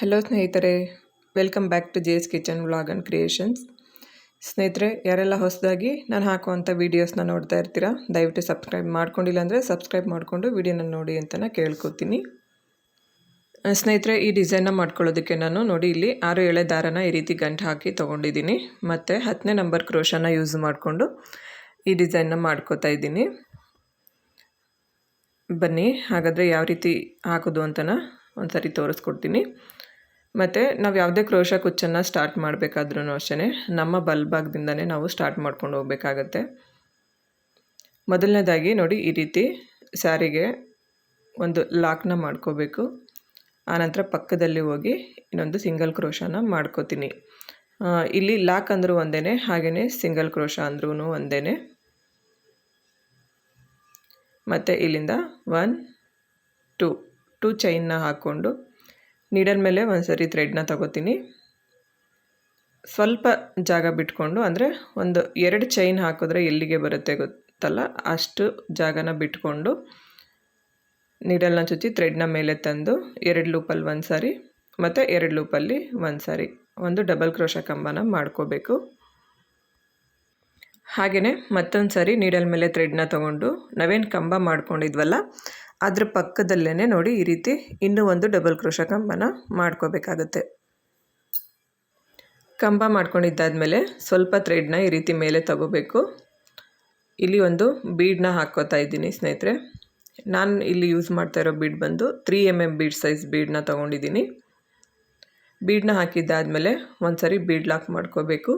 Hello ಸ್ನೇಹಿತರೆ. Welcome back to J S kitchen vlog and creations ಸ್ನೇಹಿತರೆ, ಯಾರೆಲ್ಲ ಹೊಸದಾಗಿ ನಾನು ಹಾಕುವಂಥ ವೀಡಿಯೋಸ್ನ ನೋಡ್ತಾ ಇರ್ತೀರಾ, ದಯವಿಟ್ಟು ಸಬ್ಸ್ಕ್ರೈಬ್ ಮಾಡ್ಕೊಂಡಿಲ್ಲ ಅಂದರೆ ಸಬ್ಸ್ಕ್ರೈಬ್ ಮಾಡಿಕೊಂಡು ವೀಡಿಯೋನ ನೋಡಿ ಅಂತ ಕೇಳ್ಕೊತೀನಿ. ಸ್ನೇಹಿತರೆ, ಈ ಡಿಸೈನ್ನ ಮಾಡ್ಕೊಳ್ಳೋದಕ್ಕೆ ನಾನು ನೋಡಿ ಇಲ್ಲಿ ಆರು ಎಳೆ ದಾರನ ಈ ರೀತಿ ಗಂಟು ಹಾಕಿ ತೊಗೊಂಡಿದ್ದೀನಿ. ಮತ್ತು ಹತ್ತನೇ ನಂಬರ್ ಕ್ರೋಶನ ಯೂಸ್ ಮಾಡಿಕೊಂಡು ಈ ಡಿಸೈನ್ನ ಮಾಡ್ಕೋತಾ ಇದ್ದೀನಿ. ಬನ್ನಿ, ಹಾಗಾದರೆ ಯಾವ ರೀತಿ ಹಾಕೋದು ಅಂತನ ಒಂದ್ಸರಿ ತೋರಿಸ್ಕೊಡ್ತೀನಿ. ಮತ್ತು ನಾವು ಯಾವುದೇ ಕ್ರೋಶ ಕುಚ್ಚನ್ನು ಸ್ಟಾರ್ಟ್ ಮಾಡಬೇಕಾದ್ರೂ ಅಷ್ಟೇ ನಮ್ಮ ಬಲ್ಭಾಗದಿಂದನೇ ನಾವು ಸ್ಟಾರ್ಟ್ ಮಾಡ್ಕೊಂಡು ಹೋಗಬೇಕಾಗತ್ತೆ. ಮೊದಲನೇದಾಗಿ ನೋಡಿ ಈ ರೀತಿ ಸ್ಯಾರಿಗೆ ಒಂದು ಲಾಕ್ನ ಮಾಡ್ಕೋಬೇಕು. ಆನಂತರ ಪಕ್ಕದಲ್ಲಿ ಹೋಗಿ ಇನ್ನೊಂದು ಸಿಂಗಲ್ ಕ್ರೋಶನ ಮಾಡ್ಕೋತೀನಿ. ಇಲ್ಲಿ ಲಾಕ್ ಅಂದರೂ ಒಂದೇ ಹಾಗೆಯೇ ಸಿಂಗಲ್ ಕ್ರೋಶ ಅಂದ್ರೂ ಒಂದೇ ಮತ್ತು ಇಲ್ಲಿಂದ ಒನ್ ಟು ಟು ಚೈನ್ನ ಹಾಕ್ಕೊಂಡು ನೀಡಲ್ ಮೇಲೆ ಒಂದು ಸರಿ ಥ್ರೆಡ್ನ ತಗೋತೀನಿ. ಸ್ವಲ್ಪ ಜಾಗ ಬಿಟ್ಕೊಂಡು, ಅಂದರೆ ಒಂದು ಎರಡು ಚೈನ್ ಹಾಕಿದ್ರೆ ಎಲ್ಲಿಗೆ ಬರುತ್ತೆ ಗೊತ್ತಲ್ಲ, ಅಷ್ಟು ಜಾಗನ ಬಿಟ್ಕೊಂಡು ನೀಡಲ್ನ ಚುಚ್ಚಿ ಥ್ರೆಡ್ನ ಮೇಲೆ ತಂದು ಎರಡು ಲೂಪಲ್ಲಿ ಒಂದು ಸಾರಿ ಮತ್ತು ಎರಡು ಲೂಪಲ್ಲಿ ಒಂದು ಸಾರಿ ಒಂದು ಡಬಲ್ ಕ್ರೋಶ ಕಂಬನ ಮಾಡ್ಕೋಬೇಕು. ಹಾಗೆಯೇ ಮತ್ತೊಂದು ಸಾರಿ ನೀಡಲ್ ಮೇಲೆ ಥ್ರೆಡ್ನ ತೊಗೊಂಡು, ನಾವೇನು ಕಂಬ ಮಾಡ್ಕೊಂಡಿದ್ವಲ್ಲ ಅದ್ರ ಪಕ್ಕದಲ್ಲೇ ನೋಡಿ ಈ ರೀತಿ ಇನ್ನೂ ಒಂದು ಡಬಲ್ ಕ್ರೋಶ ಕಂಬನ ಮಾಡ್ಕೋಬೇಕಾಗತ್ತೆ. ಕಂಬ ಮಾಡ್ಕೊಂಡಿದ್ದಾದಮೇಲೆ ಸ್ವಲ್ಪ ಥ್ರೆಡ್ನ ಈ ರೀತಿ ಮೇಲೆ ತಗೋಬೇಕು. ಇಲ್ಲಿ ಒಂದು ಬೀಡನ್ನ ಹಾಕ್ಕೋತಾ ಇದ್ದೀನಿ ಸ್ನೇಹಿತರೆ. ನಾನು ಇಲ್ಲಿ ಯೂಸ್ ಮಾಡ್ತಾ ಇರೋ ಬೀಡ್ ಬಂದು three M M bead size ಬೀಡನ್ನ ತೊಗೊಂಡಿದ್ದೀನಿ. ಬೀಡನ್ನ ಹಾಕಿದ್ದಾದಮೇಲೆ ಒಂದು ಸರಿ ಬೀಡ್ ಲಾಕ್ ಮಾಡ್ಕೋಬೇಕು.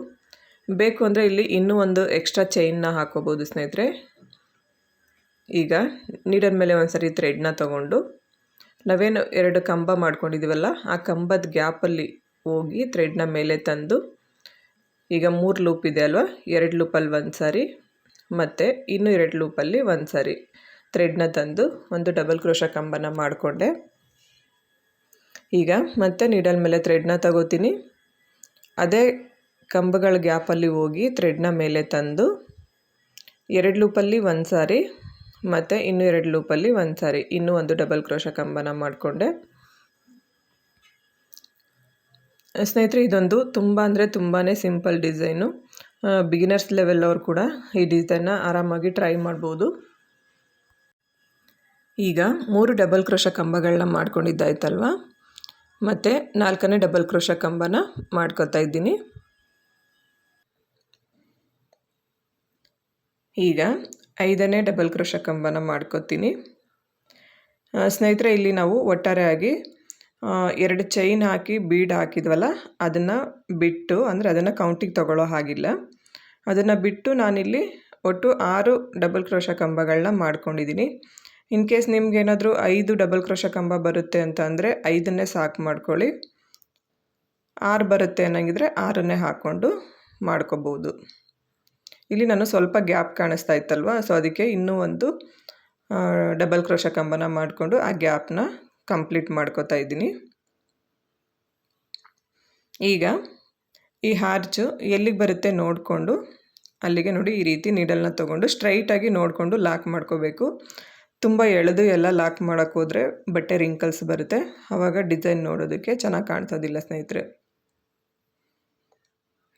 ಬೇಕು ಅಂದರೆ ಇಲ್ಲಿ ಇನ್ನೂ ಒಂದು ಎಕ್ಸ್ಟ್ರಾ ಚೈನ್ನ ಹಾಕೋಬೋದು ಸ್ನೇಹಿತರೆ. ಈಗ ನೀಡಲ್ ಮೇಲೆ ಒಂದು ಸರಿ ಥ್ರೆಡ್ನ ತೊಗೊಂಡು ನಾವೇನು ಎರಡು ಕಂಬ ಮಾಡ್ಕೊಂಡಿದ್ದೀವಲ್ಲ ಆ ಕಂಬದ ಗ್ಯಾಪಲ್ಲಿ ಹೋಗಿ ಥ್ರೆಡ್ನ ಮೇಲೆ ತಂದು ಈಗ ಮೂರು ಲೂಪ್ ಇದೆ ಅಲ್ವಾ, ಎರಡು ಲೂಪಲ್ಲಿ ಒಂದು ಸಾರಿ ಮತ್ತು ಇನ್ನೂ ಎರಡು ಲೂಪಲ್ಲಿ ಒಂದು ಸಾರಿ ಥ್ರೆಡ್ನ ತಂದು ಒಂದು ಡಬಲ್ ಕ್ರೋಶ ಕಂಬನ ಮಾಡಿಕೊಂಡೆ. ಈಗ ಮತ್ತೆ ನೀಡಲ್ ಮೇಲೆ ಥ್ರೆಡ್ನ ತಗೋತೀನಿ. ಅದೇ ಕಂಬಗಳ ಗ್ಯಾಪಲ್ಲಿ ಹೋಗಿ ಥ್ರೆಡ್ನ ಮೇಲೆ ತಂದು ಎರಡು ಲೂಪಲ್ಲಿ ಒಂದು ಸಾರಿ ಮತ್ತು ಇನ್ನೂ ಎರಡು ಲೂಪಲ್ಲಿ ಒಂದು ಸಾರಿ, ಇನ್ನೂ ಒಂದು ಡಬಲ್ ಕ್ರೋಶ ಕಂಬನ ಮಾಡಿಕೊಂಡೆ. ಸ್ನೇಹಿತರೆ, ಇದೊಂದು ತುಂಬ ಅಂದರೆ ತುಂಬಾ ಸಿಂಪಲ್ ಡಿಸೈನು ಬಿಗಿನರ್ಸ್ ಲೆವೆಲ್ ಅವ್ರು ಕೂಡ ಈ ಡಿಸೈನ್ನ ಆರಾಮಾಗಿ ಟ್ರೈ ಮಾಡ್ಬೋದು. ಈಗ ಮೂರು ಡಬಲ್ ಕ್ರೋಶ ಕಂಬಗಳನ್ನ ಮಾಡ್ಕೊಂಡಿದ್ದಾಯ್ತಲ್ವ? ಮತ್ತು ನಾಲ್ಕನೇ ಡಬಲ್ ಕ್ರೋಶ ಕಂಬನ ಮಾಡ್ಕೊತಾ ಇದ್ದೀನಿ. ಈಗ ಐದನೇ ಡಬಲ್ ಕ್ರೋಶ ಕಂಬನ ಮಾಡ್ಕೊತೀನಿ. ಸ್ನೇಹಿತರೆ, ಇಲ್ಲಿ ನಾವು ಒಟ್ಟಾರೆಯಾಗಿ ಎರಡು ಚೈನ್ ಹಾಕಿ ಬೀಡ್ ಹಾಕಿದ್ವಲ್ಲ, ಅದನ್ನು ಬಿಟ್ಟು, ಅಂದರೆ ಅದನ್ನು ಕೌಂಟಿಗೆ ತಗೊಳ್ಳೋ ಹಾಗಿಲ್ಲ. ಅದನ್ನು ಬಿಟ್ಟು ನಾನಿಲ್ಲಿ ಒಟ್ಟು ಆರು ಡಬಲ್ ಕ್ರೋಶ ಕಂಬಗಳನ್ನ ಮಾಡ್ಕೊಂಡಿದ್ದೀನಿ ಇನ್ ಕೇಸ್ ನಿಮ್ಗೇನಾದರೂ ಐದು ಡಬಲ್ ಕ್ರೋಶ ಕಂಬ ಬರುತ್ತೆ ಅಂತ ಅಂದರೆ ಐದನ್ನೇ ಸಾಕು ಮಾಡ್ಕೊಳ್ಳಿ. ಆರು ಬರುತ್ತೆ ಅನ್ನಂಗಿದ್ರೆ ಆರನ್ನೇ ಹಾಕ್ಕೊಂಡು ಮಾಡ್ಕೋಬೋದು. ಇಲ್ಲಿ ನಾನು ಸ್ವಲ್ಪ ಗ್ಯಾಪ್ ಕಾಣಿಸ್ತಾ ಇತ್ತಲ್ವ? ಸೊ ಅದಕ್ಕೆ ಇನ್ನೂ ಒಂದು ಡಬಲ್ ಕ್ರೋಶ ಕಂಬನ ಮಾಡಿಕೊಂಡು ಆ ಗ್ಯಾಪ್ನ ಕಂಪ್ಲೀಟ್ ಮಾಡ್ಕೋತಾ ಇದ್ದೀನಿ. ಈಗ ಈ ಹಾರ್ಚು ಎಲ್ಲಿಗೆ ಬರುತ್ತೆ ನೋಡಿಕೊಂಡು, ಅಲ್ಲಿಗೆ ನೋಡಿ ಈ ರೀತಿ ನೀಡಲ್ನ ತೊಗೊಂಡು ಸ್ಟ್ರೈಟಾಗಿ ನೋಡಿಕೊಂಡು ಲಾಕ್ ಮಾಡ್ಕೋಬೇಕು. ತುಂಬ ಎಳೆದು ಎಲ್ಲ ಲಾಕ್ ಮಾಡೋಕ್ಕೋದ್ರೆ ಬಟ್ಟೆ ರಿಂಕಲ್ಸ್ ಬರುತ್ತೆ. ಆವಾಗ ಡಿಸೈನ್ ನೋಡೋದಕ್ಕೆ ಚೆನ್ನಾಗಿ ಕಾಣ್ಸೋದಿಲ್ಲ ಸ್ನೇಹಿತರೆ.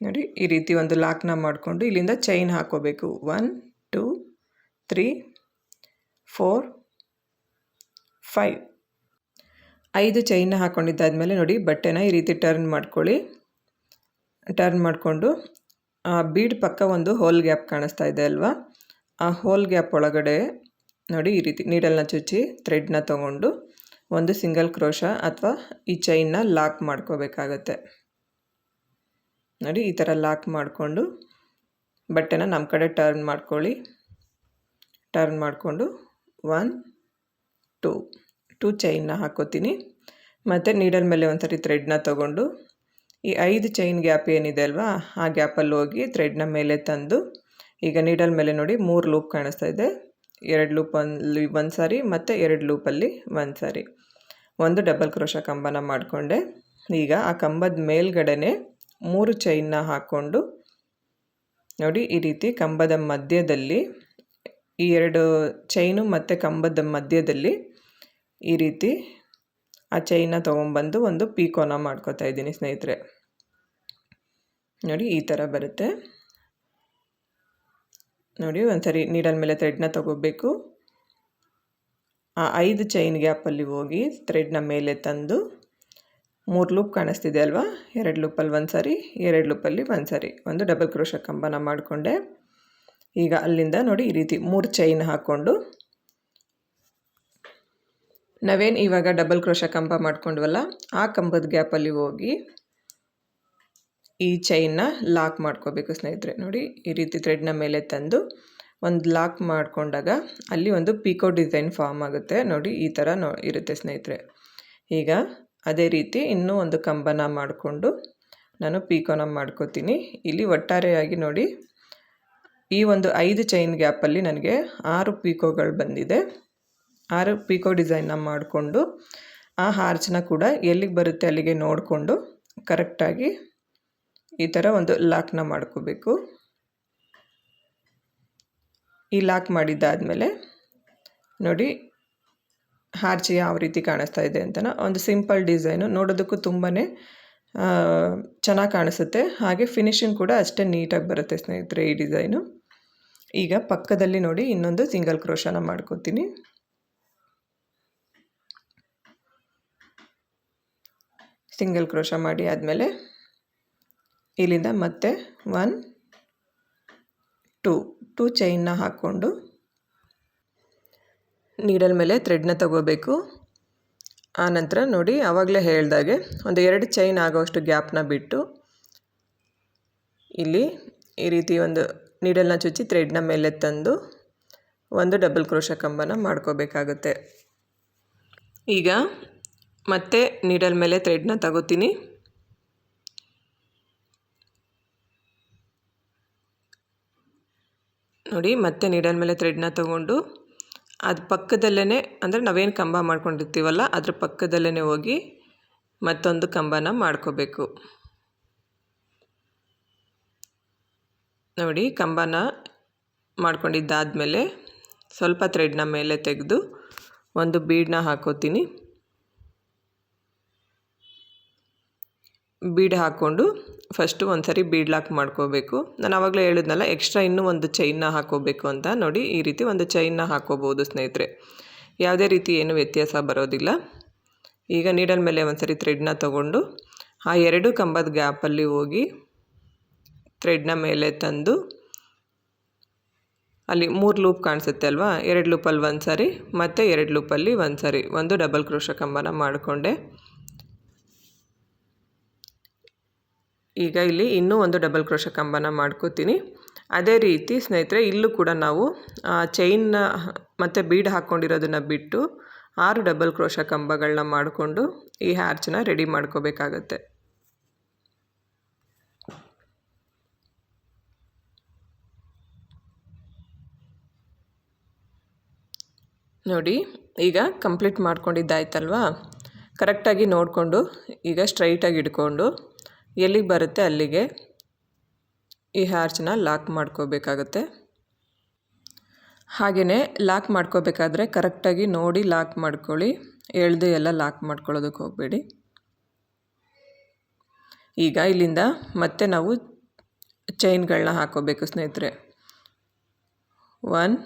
ನೋಡಿ, ಈ ರೀತಿ ಒಂದು ಲಾಕ್ನ ಮಾಡಿಕೊಂಡು ಇಲ್ಲಿಂದ ಚೈನ್ ಹಾಕೋಬೇಕು. One two three four five ಐದು ಚೈನ್ನ ಹಾಕ್ಕೊಂಡಿದ್ದಾದಮೇಲೆ ನೋಡಿ, ಬಟ್ಟೆನ ಈ ರೀತಿ ಟರ್ನ್ ಮಾಡ್ಕೊಳ್ಳಿ. ಟರ್ನ್ ಮಾಡಿಕೊಂಡು, ಆ ಬೀಡ್ ಪಕ್ಕ ಒಂದು ಹೋಲ್ ಗ್ಯಾಪ್ ಕಾಣಿಸ್ತಾ ಇದೆ ಅಲ್ವಾ? ಆ ಹೋಲ್ ಗ್ಯಾಪ್ ಒಳಗಡೆ ನೋಡಿ, ಈ ರೀತಿ ನೀಡಲ್ನ ಚುಚ್ಚಿ ಥ್ರೆಡ್ನ ತೊಗೊಂಡು ಒಂದು ಸಿಂಗಲ್ ಕ್ರೋಶ ಅಥವಾ ಈ ಚೈನ್ನ ಲಾಕ್ ಮಾಡ್ಕೋಬೇಕಾಗತ್ತೆ. ನೋಡಿ, ಈ ಥರ ಲಾಕ್ ಮಾಡಿಕೊಂಡು ಬಟ್ಟೆನ ನಮ್ಮ ಕಡೆ ಟರ್ನ್ ಮಾಡ್ಕೊಳ್ಳಿ. ಟರ್ನ್ ಮಾಡಿಕೊಂಡು ಒನ್ ಟೂ ಟೂ ಚೈನ್ನ ಹಾಕೋತೀನಿ. ಮತ್ತು ನೀಡಲ್ ಮೇಲೆ ಒಂದು ಸರಿ ಥ್ರೆಡ್ನ ತೊಗೊಂಡು, ಈ ಐದು ಚೈನ್ ಗ್ಯಾಪ್ ಏನಿದೆ ಅಲ್ವಾ, ಆ ಗ್ಯಾಪಲ್ಲಿ ಹೋಗಿ ಥ್ರೆಡ್ನ ಮೇಲೆ ತಂದು, ಈಗ ನೀಡಲ್ ಮೇಲೆ ನೋಡಿ ಮೂರು ಲೂಪ್ ಕಾಣಿಸ್ತಾ ಇದೆ. ಎರಡು ಲೂಪ್ ಅಲ್ಲಿ ಒಂದು ಸಾರಿ ಮತ್ತು ಎರಡು ಲೂಪಲ್ಲಿ ಒಂದು ಸಾರಿ ಒಂದು ಡಬಲ್ ಕ್ರೋಶ ಕಂಬನ ಮಾಡಿಕೊಂಡೆ. ಈಗ ಆ ಕಂಬದ ಮೇಲ್ಗಡೆನೆ ಮೂರು ಚೈನ್ನ ಹಾಕ್ಕೊಂಡು ನೋಡಿ ಈ ರೀತಿ ಕಂಬದ ಮಧ್ಯದಲ್ಲಿ ಈ ಎರಡು ಚೈನು ಮತ್ತು ಕಂಬದ ಮಧ್ಯದಲ್ಲಿ ಈ ರೀತಿ ಆ ಚೈನ ತೊಗೊಂಬಂದು ಒಂದು ಪೀಕೋನ ಮಾಡ್ಕೋತಾ ಇದ್ದೀನಿ ಸ್ನೇಹಿತರೆ. ನೋಡಿ ಈ ಥರ ಬರುತ್ತೆ. ನೋಡಿ ಒಂದ್ಸರಿ ನೀಡಲ್ ಮೇಲೆ ಥ್ರೆಡ್ನ ತಗೋಬೇಕು. ಆ ಐದು ಚೈನ್ ಗ್ಯಾಪಲ್ಲಿ ಹೋಗಿ ಥ್ರೆಡ್ನ ಮೇಲೆ ತಂದು ಮೂರು ಲೂಪ್ ಕಾಣಿಸ್ತಿದೆ ಅಲ್ವಾ? ಎರಡು ಲೂಪಲ್ಲಿ ಒಂದು ಸಾರಿ, ಎರಡು ಲೂಪಲ್ಲಿ ಒಂದು ಸಾರಿ. ಒಂದು ಡಬಲ್ ಕ್ರೋಶ ಕಂಬನ ಮಾಡಿಕೊಂಡೆ. ಈಗ ಅಲ್ಲಿಂದ ನೋಡಿ ಈ ರೀತಿ ಮೂರು ಚೈನ್ ಹಾಕ್ಕೊಂಡು ನಾವೇನು ಇವಾಗ ಡಬಲ್ ಕ್ರೋಶ ಕಂಬ ಮಾಡ್ಕೊಂಡ್ವಲ್ಲ, ಆ ಕಂಬದ ಗ್ಯಾಪಲ್ಲಿ ಹೋಗಿ ಈ ಚೈನ್ನ ಲಾಕ್ ಮಾಡ್ಕೋಬೇಕು ಸ್ನೇಹಿತರೆ. ನೋಡಿ ಈ ರೀತಿ ಥ್ರೆಡ್ನ ಮೇಲೆ ತಂದು ಒಂದು ಲಾಕ್ ಮಾಡಿಕೊಂಡಾಗ ಅಲ್ಲಿ ಒಂದು ಪೀಕೋ ಡಿಸೈನ್ ಫಾರ್ಮ್ ಆಗುತ್ತೆ. ನೋಡಿ ಈ ಥರ ನೋ, ಇರುತ್ತೆ ಸ್ನೇಹಿತರೆ. ಈಗ ಅದೇ ರೀತಿ ಇನ್ನೂ ಒಂದು ಕಂಬನ ಮಾಡಿಕೊಂಡು ನಾನು ಪೀಕೋನ ಮಾಡ್ಕೋತೀನಿ. ಇಲ್ಲಿ ಒಟ್ಟಾರೆಯಾಗಿ ನೋಡಿ, ಈ ಒಂದು ಐದು ಚೈನ್ ಗ್ಯಾಪಲ್ಲಿ ನನಗೆ ಆರು ಪೀಕೋಗಳು ಬಂದಿದೆ. ಆರು ಪೀಕೋ ಡಿಸೈನ್ನ ಮಾಡಿಕೊಂಡು ಆ ಹಾರ್ಚನ್ನ ಕೂಡ ಎಲ್ಲಿಗೆ ಬರುತ್ತೆ ಅಲ್ಲಿಗೆ ನೋಡಿಕೊಂಡು ಕರೆಕ್ಟಾಗಿ ಈ ಥರ ಒಂದು ಲಾಕ್ನ ಮಾಡ್ಕೋಬೇಕು. ಈ ಲಾಕ್ ಮಾಡಿದ್ದಾದಮೇಲೆ ನೋಡಿ ಹಾರ್ಚ್ ಯಾವ ರೀತಿ ಕಾಣಿಸ್ತಾ ಇದೆ ಅಂತನ, ಒಂದು ಸಿಂಪಲ್ ಡಿಸೈನು. ನೋಡೋದಕ್ಕೂ ತುಂಬಾ ಚೆನ್ನಾಗಿ ಕಾಣಿಸುತ್ತೆ. ಹಾಗೆ ಫಿನಿಶಿಂಗ್ ಕೂಡ ಅಷ್ಟೇ ನೀಟಾಗಿ ಬರುತ್ತೆ ಸ್ನೇಹಿತರೆ ಈ ಡಿಸೈನು. ಈಗ ಪಕ್ಕದಲ್ಲಿ ನೋಡಿ ಇನ್ನೊಂದು ಸಿಂಗಲ್ ಕ್ರೋಶನ ಮಾಡ್ಕೋತೀನಿ. ಸಿಂಗಲ್ ಕ್ರೋಶ ಮಾಡಿ ಆದಮೇಲೆ ಇಲ್ಲಿಂದ ಮತ್ತೆ ಒನ್, ಟೂ ಟೂ ಚೈನ್ನ ಹಾಕ್ಕೊಂಡು ನೀಡಲ್ ಮೇಲೆ ಥ್ರೆಡ್ನ ತಗೋಬೇಕು. ಆನಂತರ ನೋಡಿ ಆವಾಗಲೇ ಹೇಳ್ದಾಗೆ ಒಂದು ಎರಡು ಚೈನ್ ಆಗೋಷ್ಟು ಗ್ಯಾಪ್ನ ಬಿಟ್ಟು, ಇಲ್ಲಿ ಈ ರೀತಿ ಒಂದು ನೀಡಲ್ನ ಚುಚ್ಚಿ ಥ್ರೆಡ್ನ ಮೇಲೆ ತಂದು ಒಂದು ಡಬಲ್ ಕ್ರೋಶ ಕಂಬನ ಮಾಡ್ಕೋಬೇಕಾಗುತ್ತೆ. ಈಗ ಮತ್ತೆ ನೀಡಲ್ ಮೇಲೆ ಥ್ರೆಡ್ನ ತಗೋತೀನಿ. ನೋಡಿ, ಮತ್ತೆ ನೀಡಲ್ ಮೇಲೆ ಥ್ರೆಡ್ನ ತೊಗೊಂಡು ಅದು ಪಕ್ಕದಲ್ಲೇ ಅಂದರೆ ನಾವೇನು ಕಂಬ ಮಾಡ್ಕೊಂಡಿರ್ತೀವಲ್ಲ, ಅದ್ರ ಪಕ್ಕದಲ್ಲೇ ಹೋಗಿ ಮತ್ತೊಂದು ಕಂಬನ ಮಾಡ್ಕೋಬೇಕು. ನೋಡಿ, ಕಂಬನ ಮಾಡ್ಕೊಂಡಿದ್ದಾದಮೇಲೆ ಸ್ವಲ್ಪ ಥ್ರೆಡ್ನ ಮೇಲೆ ತೆಗೆದು ಒಂದು ಬೀಡನ್ನ ಹಾಕೋತೀನಿ. ಬೀಡ್ ಹಾಕ್ಕೊಂಡು ಫಸ್ಟು ಒಂದು ಸರಿ ಬೀಡ್ ಲಾಕ್ ಮಾಡ್ಕೋಬೇಕು. ನಾನು ಆವಾಗಲೇ ಹೇಳಿದ್ನಲ್ಲ ಎಕ್ಸ್ಟ್ರಾ ಇನ್ನೂ ಒಂದು ಚೈನ್ನ ಹಾಕೋಬೇಕು ಅಂತ. ನೋಡಿ, ಈ ರೀತಿ ಒಂದು ಚೈನ್ನ ಹಾಕೋಬೋದು ಸ್ನೇಹಿತರೆ. ಯಾವುದೇ ರೀತಿ ಏನು ವ್ಯತ್ಯಾಸ ಬರೋದಿಲ್ಲ. ಈಗ ನೀಡಲ್ ಮೇಲೆ ಒಂದು ಸರಿ ಥ್ರೆಡ್ನ ತೊಗೊಂಡು, ಆ ಎರಡು ಕಂಬದ ಗ್ಯಾಪಲ್ಲಿ ಹೋಗಿ ಥ್ರೆಡ್ನ ಮೇಲೆ ತಂದು, ಅಲ್ಲಿ ಮೂರು ಲೂಪ್ ಕಾಣಿಸುತ್ತೆ ಅಲ್ವಾ? ಎರಡು ಲೂಪಲ್ಲಿ ಒಂದು ಸರಿ ಮತ್ತು ಎರಡು ಲೂಪಲ್ಲಿ ಒಂದು ಸರಿ ಒಂದು ಡಬಲ್ ಕ್ರೋಶ ಕಂಬನ ಮಾಡಿಕೊಂಡೆ. ಈಗ ಇಲ್ಲಿ ಇನ್ನೂ ಒಂದು ಡಬಲ್ ಕ್ರೋಶ ಕಂಬನ ಮಾಡ್ಕೋತೀನಿ. ಅದೇ ರೀತಿ ಸ್ನೇಹಿತರೆ, ಇಲ್ಲೂ ಕೂಡ ನಾವು ಚೈನ್ನ ಮತ್ತು ಬೀಡ್ ಹಾಕ್ಕೊಂಡಿರೋದನ್ನು ಬಿಟ್ಟು ಆರು ಡಬಲ್ ಕ್ರೋಶ ಕಂಬಗಳನ್ನ ಮಾಡಿಕೊಂಡು ಈ ಹ್ಯಾರ್ಚನ್ನ ರೆಡಿ ಮಾಡ್ಕೋಬೇಕಾಗತ್ತೆ. ನೋಡಿ, ಈಗ ಕಂಪ್ಲೀಟ್ ಮಾಡ್ಕೊಂಡಿದ್ದಾಯ್ತಲ್ವಾ? ಕರೆಕ್ಟಾಗಿ ನೋಡಿಕೊಂಡು, ಈಗ ಸ್ಟ್ರೈಟಾಗಿ ಇಟ್ಕೊಂಡು ಎಲ್ಲಿಗೆ ಬರುತ್ತೆ ಅಲ್ಲಿಗೆ? ಈ ಹ್ಯಾರ್ಚನ್ನ ಲಾಕ್ ಮಾಡ್ಕೋಬೇಕಾಗತ್ತೆ. ಹಾಗೆಯೇ ಲಾಕ್ ಮಾಡ್ಕೋಬೇಕಾದ್ರೆ ಕರೆಕ್ಟಾಗಿ ನೋಡಿ ಲಾಕ್ ಮಾಡ್ಕೊಳ್ಳಿ. ಎಳ್ದು ಎಲ್ಲ ಲಾಕ್ ಮಾಡ್ಕೊಳ್ಳೋದಕ್ಕೆ ಹೋಗಬೇಡಿ. ಈಗ ಇಲ್ಲಿಂದ ಮತ್ತೆ ನಾವು ಚೈನ್ಗಳನ್ನ ಹಾಕೋಬೇಕು ಸ್ನೇಹಿತರೆ. One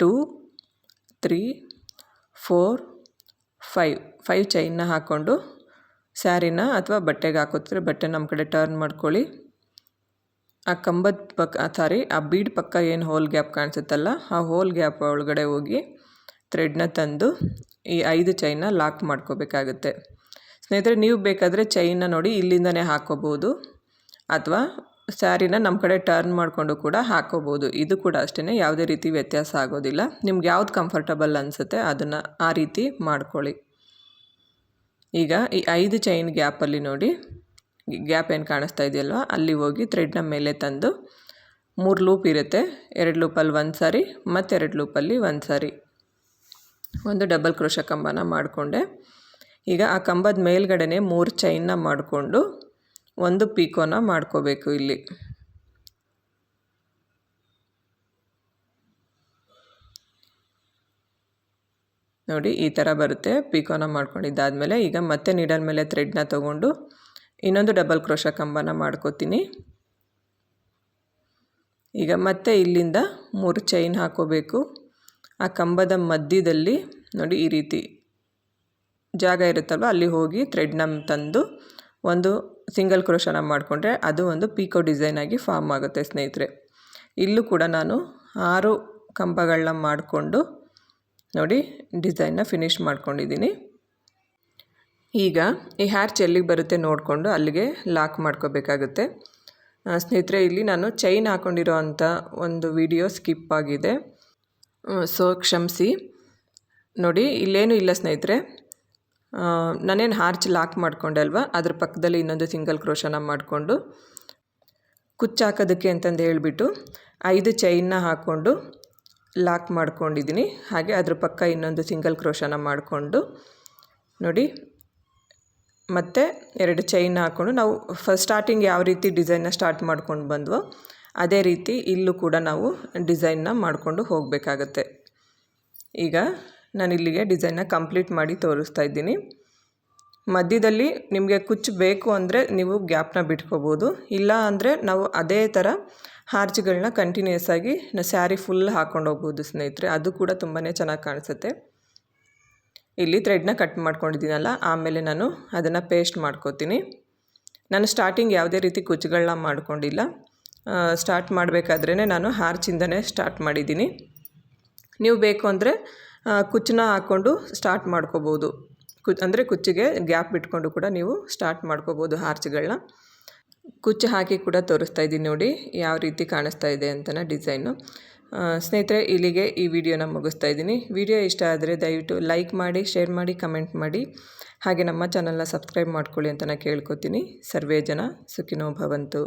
two three four five five ಚೈನ್ನ ಹಾಕ್ಕೊಂಡು ಸ್ಯಾರಿನ ಅಥವಾ ಬಟ್ಟೆಗೆ ಹಾಕೋತಿದ್ರೆ ಬಟ್ಟೆ ನಮ್ಮ ಕಡೆ ಟರ್ನ್ ಮಾಡ್ಕೊಳ್ಳಿ. ಆ ಕಂಬದ ಪಕ್ಕ ಸಾರಿ, ಆ ಬೀಡ್ ಪಕ್ಕ ಏನು ಹೋಲ್ ಗ್ಯಾಪ್ ಕಾಣಿಸುತ್ತಲ್ಲ, ಆ ಹೋಲ್ ಗ್ಯಾಪ್ ಒಳಗಡೆ ಹೋಗಿ ಥ್ರೆಡ್ನ ತಂದು ಈ ಐದು ಚೈನ ಲಾಕ್ ಮಾಡ್ಕೋಬೇಕಾಗುತ್ತೆ. ಸ್ನೇಹಿತರೆ, ನೀವು ಬೇಕಾದರೆ ಚೈನ ನೋಡಿ ಇಲ್ಲಿಂದನೇ ಹಾಕೋಬೋದು ಅಥವಾ ಸ್ಯಾರಿನ ನಮ್ಮ ಕಡೆ ಟರ್ನ್ ಮಾಡಿಕೊಂಡು ಕೂಡ ಹಾಕೋಬೋದು ಇದು ಕೂಡ ಅಷ್ಟೇ ಯಾವುದೇ ರೀತಿ ವ್ಯತ್ಯಾಸ ಆಗೋದಿಲ್ಲ. ನಿಮ್ಗೆ ಯಾವ್ದು ಕಂಫರ್ಟಬಲ್ ಅನಿಸುತ್ತೆ, ಅದನ್ನು ಆ ರೀತಿ ಮಾಡ್ಕೊಳ್ಳಿ. ಈಗ ಈ ಐದು ಚೈನ್ ಗ್ಯಾಪಲ್ಲಿ ನೋಡಿ ಗ್ಯಾಪ್ ಏನು ಕಾಣಿಸ್ತಾ ಇದೆಯಲ್ವ? ಅಲ್ಲಿ ಹೋಗಿ ಥ್ರೆಡ್ನ ಮೇಲೆ ತಂದು ಮೂರು ಲೂಪ್ ಇರುತ್ತೆ. ಎರಡು ಲೂಪಲ್ಲಿ ಒಂದು ಸಾರಿ ಮತ್ತು ಎರಡು ಲೂಪಲ್ಲಿ ಒಂದು ಸಾರಿ. ಒಂದು ಡಬಲ್ ಕ್ರೋಶ ಕಂಬನ ಮಾಡಿಕೊಂಡೆ. ಈಗ ಆ ಕಂಬದ ಮೇಲ್ಗಡೆನೆ ಮೂರು ಚೈನ್ನ ಮಾಡಿಕೊಂಡು ಒಂದು ಪೀಕೋನ ಮಾಡ್ಕೋಬೇಕು ಇಲ್ಲಿ. ನೋಡಿ, ಈ ಥರ ಬರುತ್ತೆ. ಪಿಕೋನ ಮಾಡ್ಕೊಂಡಿದ್ದಾದಮೇಲೆ ಈಗ ಮತ್ತೆ ನೀಡಲ್ ಮೇಲೆ ಥ್ರೆಡ್ನ ತೊಗೊಂಡು ಇನ್ನೊಂದು ಡಬಲ್ ಕ್ರೋಶ ಕಂಬನ ಮಾಡ್ಕೋತೀನಿ. ಈಗ ಮತ್ತೆ ಇಲ್ಲಿಂದ ಮೂರು ಚೈನ್ ಹಾಕೋಬೇಕು. ಆ ಕಂಬದ ಮಧ್ಯದಲ್ಲಿ ನೋಡಿ, ಈ ರೀತಿ ಜಾಗ ಇರುತ್ತಲ್ವ, ಅಲ್ಲಿ ಹೋಗಿ ಥ್ರೆಡ್ನ ತಂದು ಒಂದು ಸಿಂಗಲ್ ಕ್ರೋಶನ ಮಾಡಿಕೊಂಡ್ರೆ ಅದು ಒಂದು ಪೀಕೋ ಡಿಸೈನ್ ಆಗಿ ಫಾರ್ಮ್ ಆಗುತ್ತೆ, ಸ್ನೇಹಿತರೆ. ಇಲ್ಲೂ ಕೂಡ ನಾನು ಆರು ಕಂಬಗಳನ್ನ ಮಾಡಿಕೊಂಡು ನೋಡಿ ಡಿಸೈನ್ನ ಫಿನಿಶ್ ಮಾಡ್ಕೊಂಡಿದ್ದೀನಿ. ಈಗ ಈ ಹ್ಯಾರ್ಚ್ ಎಲ್ಲಿಗೆ ಬರುತ್ತೆ ನೋಡಿಕೊಂಡು ಅಲ್ಲಿಗೆ ಲಾಕ್ ಮಾಡ್ಕೋಬೇಕಾಗುತ್ತೆ. ಸ್ನೇಹಿತರೆ, ಇಲ್ಲಿ ನಾನು ಚೈನ್ ಹಾಕ್ಕೊಂಡಿರೋ ಒಂದು ವಿಡಿಯೋ ಸ್ಕಿಪ್ ಆಗಿದೆ. ಸೊ, ಕ್ಷಮಿಸಿ. ನೋಡಿ, ಇಲ್ಲೇನೂ ಇಲ್ಲ ಸ್ನೇಹಿತರೆ. ನಾನೇನು ಹಾರ್ಚ್ ಲಾಕ್ ಮಾಡಿಕೊಂಡೆ ಅಲ್ವಾ? ಅದ್ರ ಪಕ್ಕದಲ್ಲಿ ಇನ್ನೊಂದು ಸಿಂಗಲ್ ಕ್ರೋಶನ ಮಾಡಿಕೊಂಡು ಕುಚ್ಚಾಕೋದಕ್ಕೆ ಅಂತಂದು ಹೇಳಿಬಿಟ್ಟು ಐದು ಚೈನ್ನ ಹಾಕ್ಕೊಂಡು ಲಾಕ್ ಮಾಡ್ಕೊಂಡಿದ್ದೀನಿ. ಹಾಗೆ ಅದ್ರ ಪಕ್ಕ ಇನ್ನೊಂದು ಸಿಂಗಲ್ ಕ್ರೋಶನ ಮಾಡಿಕೊಂಡು ನೋಡಿ. ಮತ್ತು ಎರಡು ಚೈನ್ ಹಾಕ್ಕೊಂಡು ನಾವು ಫಸ್ಟ್ ಸ್ಟಾರ್ಟಿಂಗ್ ಯಾವ ರೀತಿ ಡಿಸೈನ್ನ ಸ್ಟಾರ್ಟ್ ಮಾಡ್ಕೊಂಡು ಬಂದ್ವೋ ಅದೇ ರೀತಿ ಇಲ್ಲೂ ಕೂಡ ನಾವು ಡಿಸೈನ್ನ ಮಾಡಿಕೊಂಡು ಹೋಗಬೇಕಾಗತ್ತೆ. ಈಗ ನಾನು ಇಲ್ಲಿಗೆ ಡಿಸೈನ್ನ ಕಂಪ್ಲೀಟ್ ಮಾಡಿ ತೋರಿಸ್ತಾ ಇದ್ದೀನಿ. ಮಧ್ಯದಲ್ಲಿ ನಿಮಗೆ ಕುಚ್ಚು ಬೇಕು ಅಂದರೆ ನೀವು ಗ್ಯಾಪ್ನ ಬಿಟ್ಕೋಬೋದು. ಇಲ್ಲ ಅಂದರೆ ನಾವು ಅದೇ ಥರ ಹಾರ್ಚ್ಗಳನ್ನ ಕಂಟಿನ್ಯೂಸ್ ಆಗಿ ಸ್ಯಾರಿ ಫುಲ್ ಹಾಕ್ಕೊಂಡು ಹೋಗ್ಬೋದು ಸ್ನೇಹಿತರೆ. ಅದು ಕೂಡ ತುಂಬಾ ಚೆನ್ನಾಗಿ ಕಾಣಿಸುತ್ತೆ. ಇಲ್ಲಿ ಥ್ರೆಡ್ನ ಕಟ್ ಮಾಡ್ಕೊಂಡಿದ್ದೀನಲ್ಲ, ಆಮೇಲೆ ನಾನು ಅದನ್ನು ಪೇಸ್ಟ್ ಮಾಡ್ಕೋತೀನಿ. ನಾನು ಸ್ಟಾರ್ಟಿಂಗ್ ಯಾವುದೇ ರೀತಿ ಕುಚ್ಚುಗಳನ್ನ ಮಾಡ್ಕೊಂಡಿಲ್ಲ. ಸ್ಟಾರ್ಟ್ ಮಾಡಬೇಕಾದ್ರೇ ನಾನು ಹಾರ್ಚಿಂದನೇ ಸ್ಟಾರ್ಟ್ ಮಾಡಿದ್ದೀನಿ. ನೀವು ಬೇಕು ಅಂದರೆ ಕುಚ್ಚನ್ನ ಹಾಕ್ಕೊಂಡು ಸ್ಟಾರ್ಟ್ ಮಾಡ್ಕೋಬೋದು. ಕು ಅಂದರೆ ಕುಚ್ಚಿಗೆ ಗ್ಯಾಪ್ ಬಿಟ್ಕೊಂಡು ಕೂಡ ನೀವು ಸ್ಟಾರ್ಟ್ ಮಾಡ್ಕೋಬೋದು ಹಾರ್ಚ್ಗಳನ್ನ ಕುಚ್ಚು ಹಾಕಿ ಕೂಡ ತೋರಿಸ್ತಾ ಇದ್ದೀನಿ ನೋಡಿ, ಯಾವ ರೀತಿ ಕಾಣಿಸ್ತಾ ಇದೆ ಅಂತನ ಡಿಸೈನು. ಸ್ನೇಹಿತರೆ, ಇಲ್ಲಿಗೆ ಈ ವಿಡಿಯೋನ ಮುಗಿಸ್ತಾ ಇದ್ದೀನಿ. ವಿಡಿಯೋ ಇಷ್ಟ ಆದರೆ ದಯವಿಟ್ಟು ಲೈಕ್ ಮಾಡಿ, ಶೇರ್ ಮಾಡಿ, ಕಮೆಂಟ್ ಮಾಡಿ. ಹಾಗೆ ನಮ್ಮ ಚಾನಲ್ನ ಸಬ್ಸ್ಕ್ರೈಬ್ ಮಾಡ್ಕೊಳ್ಳಿ ಅಂತ ಕೇಳ್ಕೊತೀನಿ. ಸರ್ವೇ ಜನ ಸುಖಿನೋ ಭವಂತು.